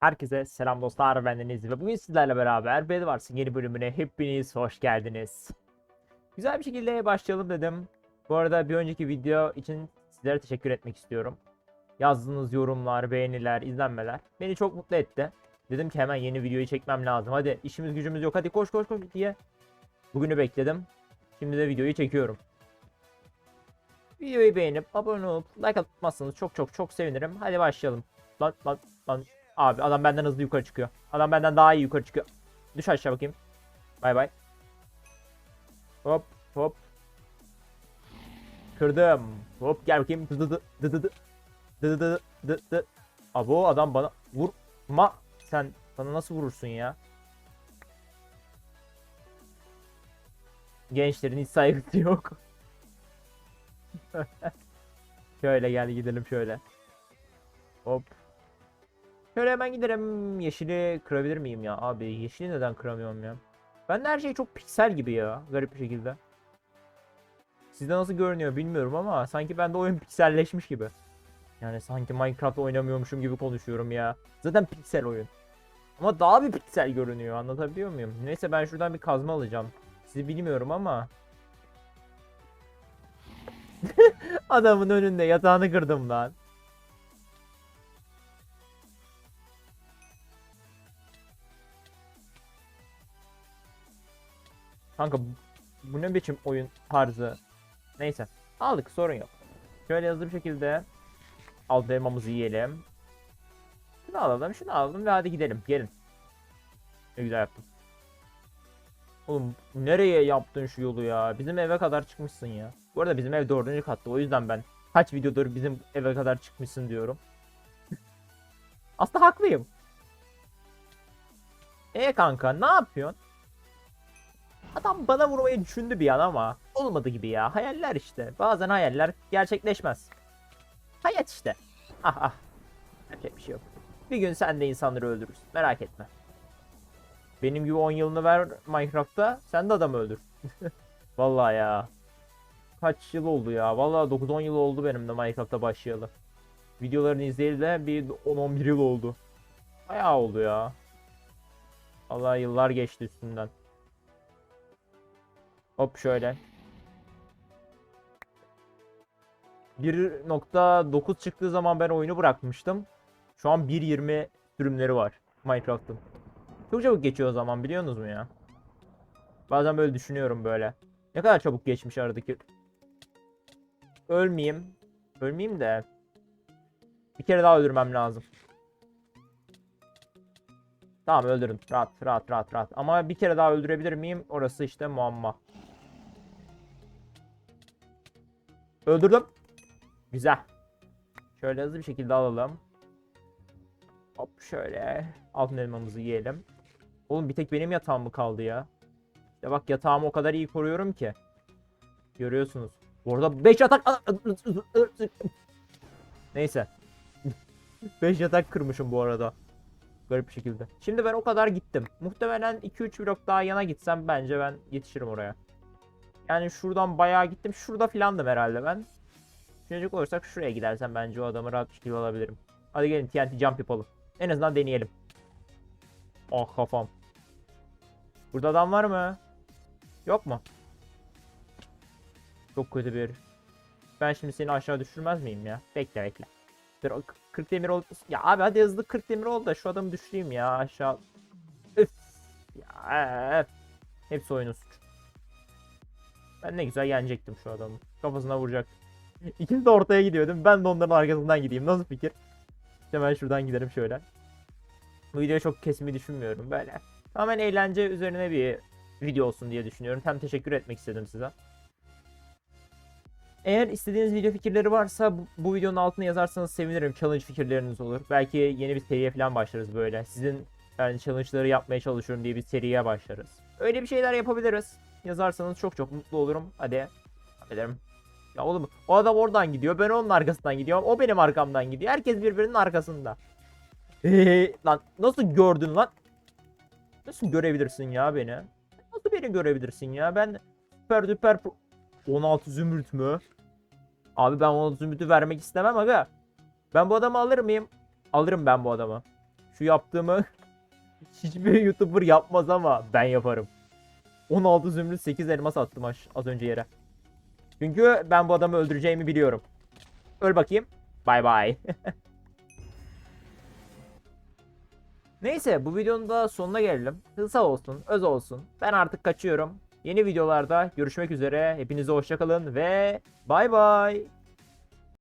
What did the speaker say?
Herkese selam dostlar bendeniz ve bugün sizlerle beraber Bedwars'ın yeni bölümüne hepiniz hoş geldiniz. Güzel bir şekilde başlayalım dedim. Bu arada bir önceki video için sizlere teşekkür etmek istiyorum. Yazdığınız yorumlar, beğeniler, izlenmeler beni çok mutlu etti. Dedim ki hemen yeni videoyu çekmem lazım. Hadi işimiz gücümüz yok hadi koş koş koş diye. Bugünü bekledim. Şimdi de videoyu çekiyorum. Videoyu beğenip abone olup like atmazsanız çok çok çok sevinirim. Hadi başlayalım. Lan lan lan Abi adam benden hızlı yukarı çıkıyor. Adam benden daha iyi yukarı çıkıyor. Düş aşağı bakayım. Bay bay. Hop hop. Kırdım. Hop gel bakayım. Dı dı dı dı dı dı. Dı dı dı dı. Abo adam bana vurma. Sen bana nasıl vurursun ya? Gençlerin hiç saygısı yok. şöyle gel gidelim şöyle. Hop. Şöyle hemen giderim. Yeşili kırabilir miyim ya? Abi yeşili neden kıramıyorum ya? Ben de her şey çok piksel gibi ya. Garip bir şekilde. Sizde nasıl görünüyor bilmiyorum ama sanki bende oyun pikselleşmiş gibi. Yani sanki Minecraft oynamıyormuşum gibi konuşuyorum ya. Zaten piksel oyun. Ama daha bir piksel görünüyor anlatabiliyor muyum? Neyse ben şuradan bir kazma alacağım. Sizi bilmiyorum ama. Adamın önünde yatağını kırdım lan. Kanka bu- ne biçim oyun tarzı? Neyse. Aldık sorun yok. Şöyle hızlı bir şekilde alt elmamızı yiyelim. Şunu alalım, şunu alalım ve hadi gidelim. Gelin. Ne güzel yaptım. Oğlum nereye yaptın şu yolu ya? Bizim eve kadar çıkmışsın ya. Bu arada bizim ev dördüncü katta. O yüzden ben kaç videodur bizim eve kadar çıkmışsın diyorum. Aslında haklıyım. E kanka ne yapıyorsun? Adam bana vurmayı düşündü bir an ama olmadı gibi ya. Hayaller işte. Bazen hayaller gerçekleşmez. Hayat işte. Ah ah. Yapacak bir şey yok. Bir gün sen de insanları öldürürsün. Merak etme. Benim gibi 10 yılını ver Minecraft'ta sen de adamı öldür. Vallahi ya. Kaç yıl oldu ya? Vallahi 9-10 yıl oldu benim de Minecraft'ta başlayalı. Videolarını izleyeli de bir 10-11 yıl oldu. Bayağı oldu ya. Vallahi yıllar geçti üstünden. Hop şöyle. 1.9 çıktığı zaman ben oyunu bırakmıştım. Şu an 1.20 sürümleri var Minecraft'ın. Çok çabuk geçiyor o zaman biliyorsunuz mu ya? Bazen böyle düşünüyorum böyle. Ne kadar çabuk geçmiş aradaki. Ölmeyeyim. Ölmeyeyim de. Bir kere daha öldürmem lazım. Tamam öldürün. Rahat rahat rahat rahat. Ama bir kere daha öldürebilir miyim? Orası işte muamma. Öldürdüm. Güzel. Şöyle hızlı bir şekilde alalım. Hop şöyle. Altın elmamızı yiyelim. Oğlum bir tek benim yatağım mı kaldı ya? Ya bak yatağımı o kadar iyi koruyorum ki. Görüyorsunuz. Bu arada 5 yatak... Neyse. 5 yatak kırmışım bu arada. Garip bir şekilde. Şimdi ben o kadar gittim. Muhtemelen 2-3 blok daha yana gitsem bence ben yetişirim oraya. Yani şuradan bayağı gittim. Şurada filandım herhalde ben. Düşünecek olursak şuraya gidersem bence o adamı rahat bir şekilde alabilirim. Hadi gelin TNT jump yapalım. En azından deneyelim. Ah kafam. Burada adam var mı? Yok mu? Çok kötü bir. Ben şimdi seni aşağı düşürmez miyim ya? Bekle bekle. Dur o 40 demir oldu. Ya abi hadi hızlı 40 demir oldu da şu adamı düşüreyim ya aşağı. Üf. Ya öf. Hepsi oyunun suçu. Ben ne güzel yenecektim şu adamı. Kafasına vuracak. İkisi de ortaya gidiyor değil mi? Ben de onların arkasından gideyim. Nasıl fikir? Ben şuradan giderim şöyle. Bu videoyu çok kesmeyi düşünmüyorum böyle. Tamamen eğlence üzerine bir video olsun diye düşünüyorum. Hem teşekkür etmek istedim size. Eğer istediğiniz video fikirleri varsa bu, bu videonun altına yazarsanız sevinirim. Challenge fikirleriniz olur. Belki yeni bir seriye falan başlarız böyle. Sizin yani challenge'ları yapmaya çalışıyorum diye bir seriye başlarız. Öyle bir şeyler yapabiliriz. Yazarsanız çok çok mutlu olurum. Hadi. Ederim. Ya oğlum o adam oradan gidiyor. Ben onun arkasından gidiyorum. O benim arkamdan gidiyor. Herkes birbirinin arkasında. Eee lan nasıl gördün lan? Nasıl görebilirsin ya beni? Nasıl beni görebilirsin ya? Ben süper düper pro- 16 zümrüt mü? Abi ben 16 zümrütü vermek istemem aga. Ben bu adamı alır mıyım? Alırım ben bu adamı. Şu yaptığımı hiçbir YouTuber yapmaz ama ben yaparım. 16 zümrüt 8 elmas attım az önce yere. Çünkü ben bu adamı öldüreceğimi biliyorum. Öl bakayım. Bay bay. Neyse bu videonun da sonuna gelelim. Kısa olsun, öz olsun. Ben artık kaçıyorum. Yeni videolarda görüşmek üzere. Hepinize hoşçakalın ve bay bay.